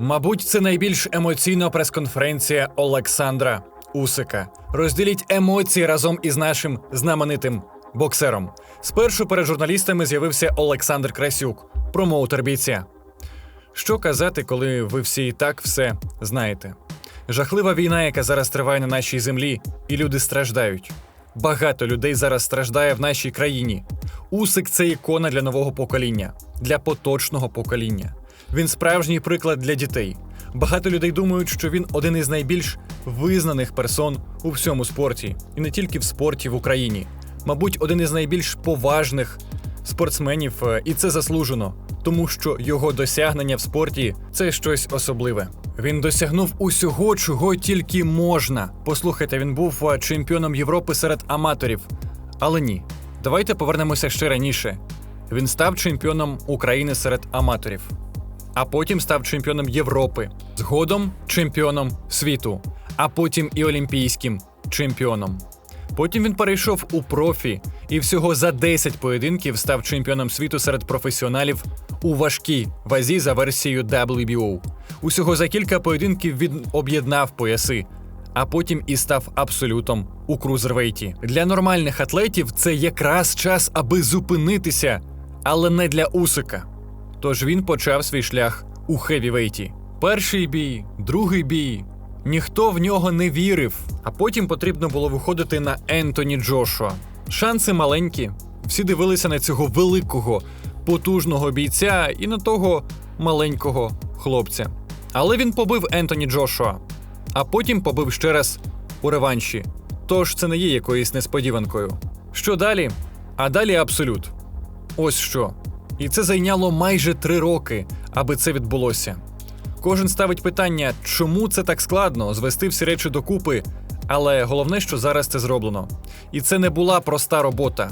Мабуть, це найбільш емоційна прес-конференція Олександра Усика. Розділіть емоції разом із нашим знаменитим боксером. Спершу перед журналістами з'явився Олександр Красюк, промоутер бійця. Що казати, коли ви всі і так все знаєте? Жахлива війна, яка зараз триває на нашій землі, і люди страждають. Багато людей зараз страждає в нашій країні. Усик це ікона для нового покоління, для поточного покоління. Він справжній приклад для дітей. Багато людей думають, що він один із найбільш визнаних персон у всьому спорті, і не тільки в спорті в Україні. Мабуть, один із найбільш поважних спортсменів, е, і це заслужено, тому що його досягнення в спорті це щось особливе. Він досягнув усього, чого тільки можна. Послухайте, він був е, чемпіоном Європи серед аматорів. Але ні, давайте повернемося ще раніше. Він став чемпіоном України серед аматорів, а потім став чемпіоном Європи, згодом чемпіоном світу, а потім і олімпійським чемпіоном. Потім він перейшов у профі і всього за 10 поєдинків став чемпіоном світу серед професіоналів у важкій вазі за версією WBO. Усього за кілька поєдинків він об'єднав пояси, а потім і став абсолютом у крузервейті. Для нормальних атлетів це якраз час, аби зупинитися, але не для Усика. Тож він почав свій шлях у хевівейті. Перший бій, другий бій. Ніхто в нього не вірив, а потім потрібно було виходити на Ентоні Джошуа. Шанси маленькі. Всі дивилися на цього великого, потужного бійця і на того маленького хлопця. Але він побив Ентоні Джошуа, а потім побив ще раз у реванші. Тож це не є якоюсь несподіванкою. Що далі? А далі абсолют. Ось що. І це зайняло майже три роки, аби це відбулося. Кожен ставить питання, чому це так складно звести всі речі докупи, але головне, що зараз це зроблено. І це не була проста робота.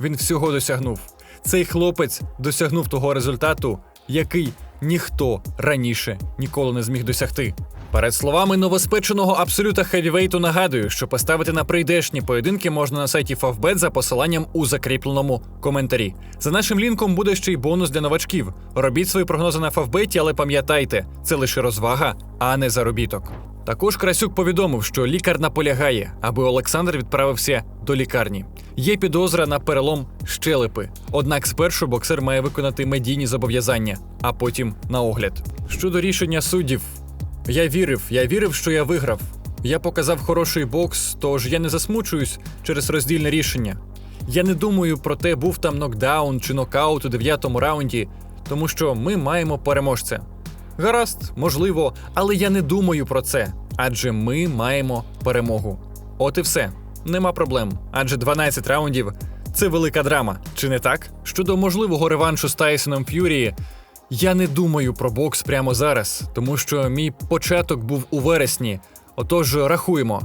Він всього досягнув. Цей хлопець досягнув того результату, який ніхто раніше ніколи не зміг досягти. Перед словами новоспеченого абсолюта хевівейту нагадую, що поставити на прийдешні поєдинки можна на сайті Favbet за посиланням у закріпленому коментарі. За нашим лінком буде ще й бонус для новачків. Робіть свої прогнози на Favbet, але пам'ятайте, це лише розвага, а не заробіток. Також Красюк повідомив, що лікар наполягає, аби Олександр відправився до лікарні. Є підозра на перелом щелепи. Однак спершу боксер має виконати медійні зобов'язання, а потім на огляд. Щодо рішення суддів, я вірив, я вірив, що я виграв. Я показав хороший бокс, тож я не засмучуюсь через роздільне рішення. Я не думаю про те, був там нокдаун чи нокаут у дев'ятому раунді, тому що ми маємо переможця. Гаразд, можливо, але я не думаю про це, адже ми маємо перемогу. От і все. Нема проблем, адже 12 раундів це велика драма, чи не так? Щодо можливого реваншу з Тайсоном Ф'юрі, я не думаю про бокс прямо зараз, тому що мій початок був у вересні. Отож, рахуємо: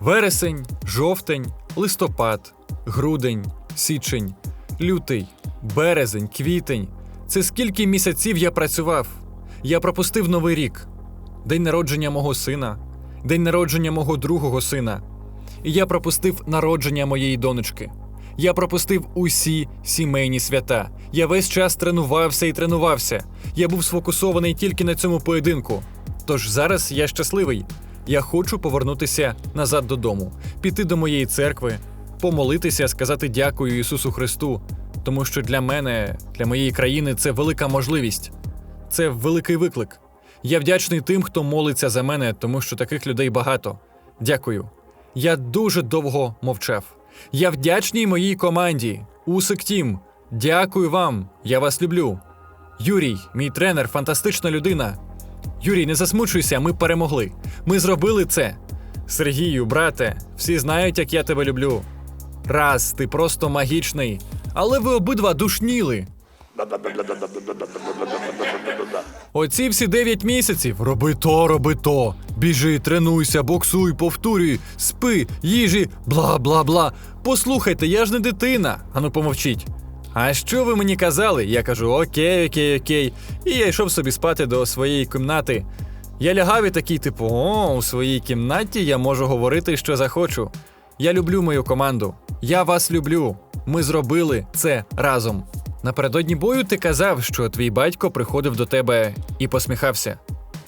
вересень, жовтень, листопад, грудень, січень, лютий, березень, квітень. Це скільки місяців я працював? Я пропустив новий рік, день народження мого сина, день народження мого другого сина. І я пропустив народження моєї донечки. Я пропустив усі сімейні свята. Я весь час тренувався і тренувався. Я був сфокусований тільки на цьому поєдинку. Тож зараз я щасливий. Я хочу повернутися назад додому, піти до моєї церкви, помолитися, сказати дякую Ісусу Христу, тому що для мене, для моєї країни, це велика можливість, це великий виклик. Я вдячний тим, хто молиться за мене, тому що таких людей багато. Дякую. Я дуже довго мовчав. Я вдячний моїй команді. Усик Тім. Дякую вам. Я вас люблю. Юрій, мій тренер, фантастична людина. Юрій, не засмучуйся, ми перемогли. Ми зробили це. Сергію, брате, всі знають, як я тебе люблю. Раз, ти просто магічний. Але ви обидва душніли. Оці всі 9 місяців. Роби то, роби то. Біжи, тренуйся, боксуй, повторюй, спи, їжі, бла бла бла. Послухайте, я ж не дитина. Ану, помовчіть. А що ви мені казали? Я кажу: окей, окей, окей. І я йшов собі спати до своєї кімнати. Я лягав і такий, типу, о, у своїй кімнаті я можу говорити, що захочу. Я люблю мою команду. Я вас люблю. Ми зробили це разом. Напередодні бою ти казав, що твій батько приходив до тебе і посміхався.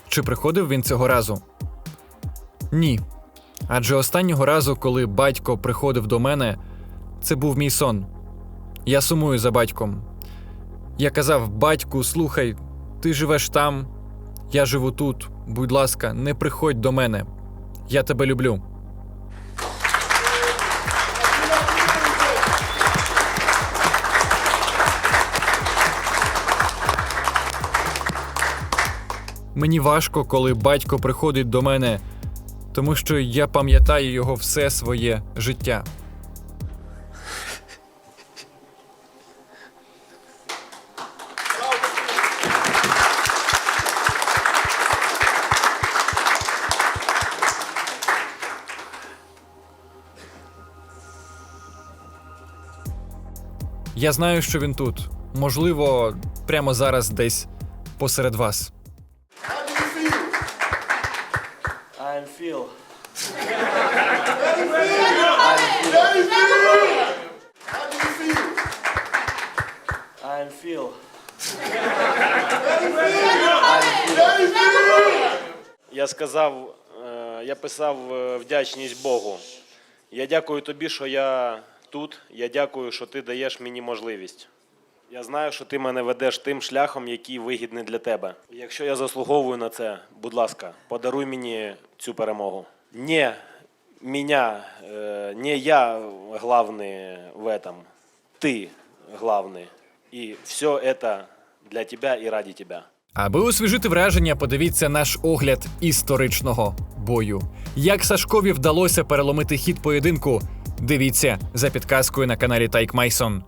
Чи приходив він цього разу? Ні. Адже останнього разу, коли батько приходив до мене, це був мій сон. Я сумую за батьком. Я казав: батьку, слухай, ти живеш там, я живу тут. Будь ласка, не приходь до мене. Я тебе люблю. Мені важко, коли батько приходить до мене, тому що я пам'ятаю його все своє життя. Я знаю, що він тут. Можливо, прямо зараз десь посеред вас. I'm feel. I'm feel. Я сказав, е, я писав е, вдячність Богу. Я дякую тобі, що я тут. Я дякую, що ти даєш мені можливість. Я знаю, що ти мене ведеш тим шляхом, який вигідний для тебе. Якщо я заслуговую на це, будь ласка, подаруй мені цю перемогу. Не меня, э, не я главный в этом, ты главный. И все це для тебе і ради тебе. Аби освіжити враження, подивіться наш огляд історичного бою. Як Сашкові вдалося переломити хід поєдинку? Дивіться за підказкою на каналі Тайк Майсон.